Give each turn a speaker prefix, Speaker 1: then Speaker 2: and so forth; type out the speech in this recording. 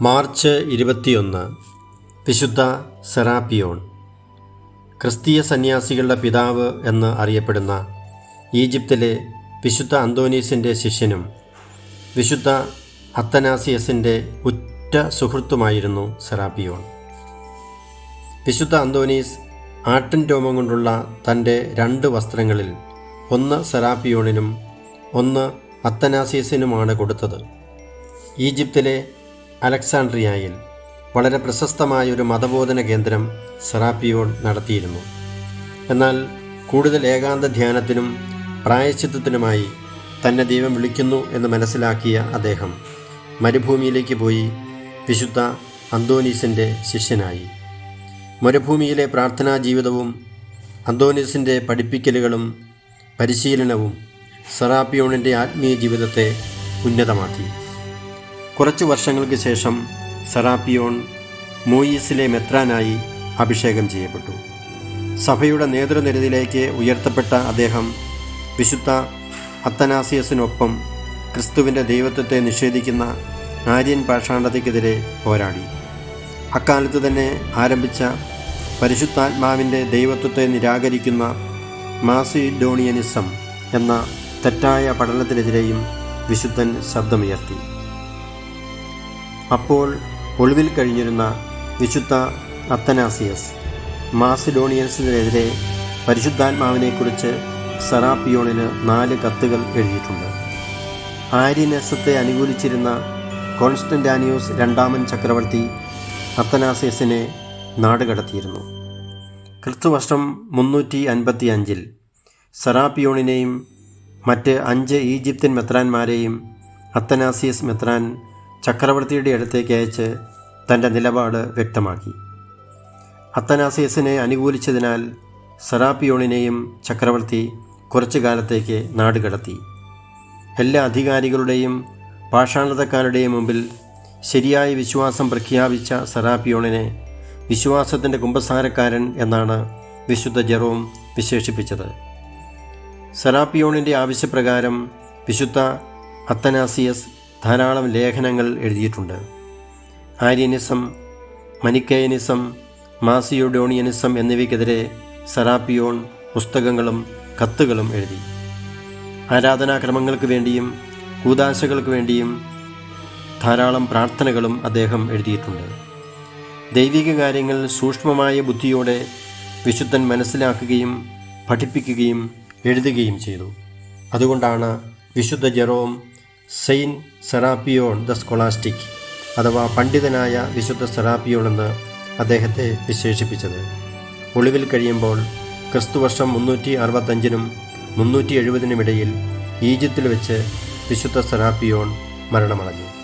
Speaker 1: March ഇരുപത്തിയൊന്ന് വിശുദ്ധ സെറാപ്പിയോൺ. ക്രിസ്തീയ സന്യാസികളുടെ പിതാവ് എന്ന് അറിയപ്പെടുന്ന ഈജിപ്തിലെ വിശുദ്ധ അന്തോനീസിന്റെ ശിഷ്യനും വിശുദ്ധ അത്തനാസിയസിന്റെ ഉറ്റ സുഹൃത്തുമായിരുന്നു സെറാപ്പിയോൺ. വിശുദ്ധ അന്തോനീസ് ആട്ടിൻ രോമം കൊണ്ടുള്ള തന്റെ രണ്ട് വസ്ത്രങ്ങളിൽ ഒന്ന് സെറാപ്പിയോണിനും ഒന്ന് അത്തനാസിയസിനുമാണ് കൊടുത്തത്. ഈജിപ്തിലെ അലക്സാണ്ട്രിയയിൽ വളരെ പ്രശസ്തമായ ഒരു മതബോധന കേന്ദ്രം സെറാപ്പിയോൺ നടത്തിയിരുന്നു. എന്നാൽ കൂടുതൽ ഏകാന്ത ധ്യാനത്തിനും പ്രായശ്ചിത്തത്തിനുമായി തന്നെ ദൈവം വിളിക്കുന്നു എന്ന് മനസ്സിലാക്കിയ അദ്ദേഹം മരുഭൂമിയിലേക്ക് പോയി വിശുദ്ധ അന്തോനീസിന്റെ ശിഷ്യനായി. മരുഭൂമിയിലെ പ്രാർത്ഥനാ ജീവിതവും അന്തോനീസിന്റെ പഠിപ്പിക്കലുകളും പരിശീലനവും സെറാപ്പിയോണിന്റെ ആത്മീയ ജീവിതത്തെ ഉന്നതമാക്കി. കുറച്ചു വർഷങ്ങൾക്ക് ശേഷം സെറാപ്പിയോൺ മൂയീസിലെ മെത്രാനായി അഭിഷേകം ചെയ്യപ്പെട്ടു. സഭയുടെ നേതൃനിരതിയിലേക്ക് ഉയർത്തപ്പെട്ട അദ്ദേഹം വിശുദ്ധ അത്തനാസിയസിനൊപ്പം ക്രിസ്തുവിന്റെ ദൈവത്വത്തെ നിഷേധിക്കുന്ന ആര്യൻ പാഷാണ്ഡതയ്ക്കെതിരെ പോരാടി. അക്കാലത്ത് തന്നെ ആരംഭിച്ച പരിശുദ്ധാത്മാവിന്റെ ദൈവത്വത്തെ നിരാകരിക്കുന്ന മാസിഡോണിയനിസം എന്ന തെറ്റായ പഠനത്തിനെതിരെയും വിശുദ്ധൻ ശബ്ദമുയർത്തി. അപ്പോൾ ഒളിവിൽ കഴിഞ്ഞിരുന്ന വിശുദ്ധ അത്തനാസിയസ് മാസിഡോണിയൻസിനെതിരെ പരിശുദ്ധാത്മാവിനെക്കുറിച്ച് സെറാപ്പിയോണിന് നാല് കത്തുകൾ എഴുതിയിട്ടുണ്ട്. ആര്യനസത്തെ അനുകൂലിച്ചിരുന്ന കോൺസ്റ്റന്റാനിയോസ് രണ്ടാമൻ ചക്രവർത്തി അത്തനാസിയസിനെ നാടുകടത്തിയിരുന്നു. ക്രിസ്തുവർഷം മുന്നൂറ്റി അൻപത്തി അഞ്ചിൽ സെറാപ്പിയോണിനെയും മറ്റ് അഞ്ച് ഈജിപ്ത്യൻ മെത്രാന്മാരെയും അത്തനാസിയസ് മെത്രാൻ ചക്രവർത്തിയുടെ അടുത്തേക്ക് അയച്ച് തന്റെ നിലപാട് വ്യക്തമാക്കി. അത്തനാസിയസിനെ അനുകൂലിച്ചതിനാൽ സെറാപ്പിയോണിനെയും ചക്രവർത്തി കുറച്ചു കാലത്തേക്ക് നാടുകടത്തി എല്ലാ അധികാരികളുടെയും പാഷാണതക്കാരുടെയും മുമ്പിൽ ശരിയായ വിശ്വാസം പ്രഖ്യാപിച്ച സെറാപ്പിയോണിനെ വിശ്വാസത്തിന്റെ കുമ്പസാരക്കാരൻ എന്നാണ് വിശുദ്ധ ജെറോം വിശേഷിപ്പിച്ചത്. സെറാപ്പിയോണിന്റെ ആവശ്യപ്രകാരം വിശുദ്ധ അത്തനാസിയസ് ധാരാളം ലേഖനങ്ങൾ എഴുതിയിട്ടുണ്ട്. ആര്യനിസം മനിക്കയനിസം മാസിയോഡോണിയനിസം എന്നിവയ്ക്കെതിരെ സെറാപ്പിയോൺ പുസ്തകങ്ങളും കത്തുകളും എഴുതി. ആരാധനാക്രമങ്ങൾക്ക് വേണ്ടിയും കൂതാശകൾക്ക് വേണ്ടിയും ധാരാളം പ്രാർത്ഥനകളും അദ്ദേഹം എഴുതിയിട്ടുണ്ട്. ദൈവിക കാര്യങ്ങൾ സൂക്ഷ്മമായ ബുദ്ധിയോടെ വിശുദ്ധൻ മനസ്സിലാക്കുകയും പഠിപ്പിക്കുകയും എഴുതുകയും ചെയ്തു. അതുകൊണ്ടാണ് വിശുദ്ധ Jerome saint Serapion the scholastic അഥവാ പണ്ഡിതനായ വിശുദ്ധ സെറാപ്പിയോൺ എന്ന് അദ്ദേഹത്തെ വിശേഷിപ്പിച്ചത്. ഒളിവിൽ കഴിയുമ്പോൾ ക്രിസ്തുവർഷം മുന്നൂറ്റി അറുപത്തഞ്ചിനും മുന്നൂറ്റി എഴുപതിനുമിടയിൽ ഈജിപ്തിൽ വെച്ച് വിശുദ്ധ സെറാപ്പിയോൺ മരണമടഞ്ഞു.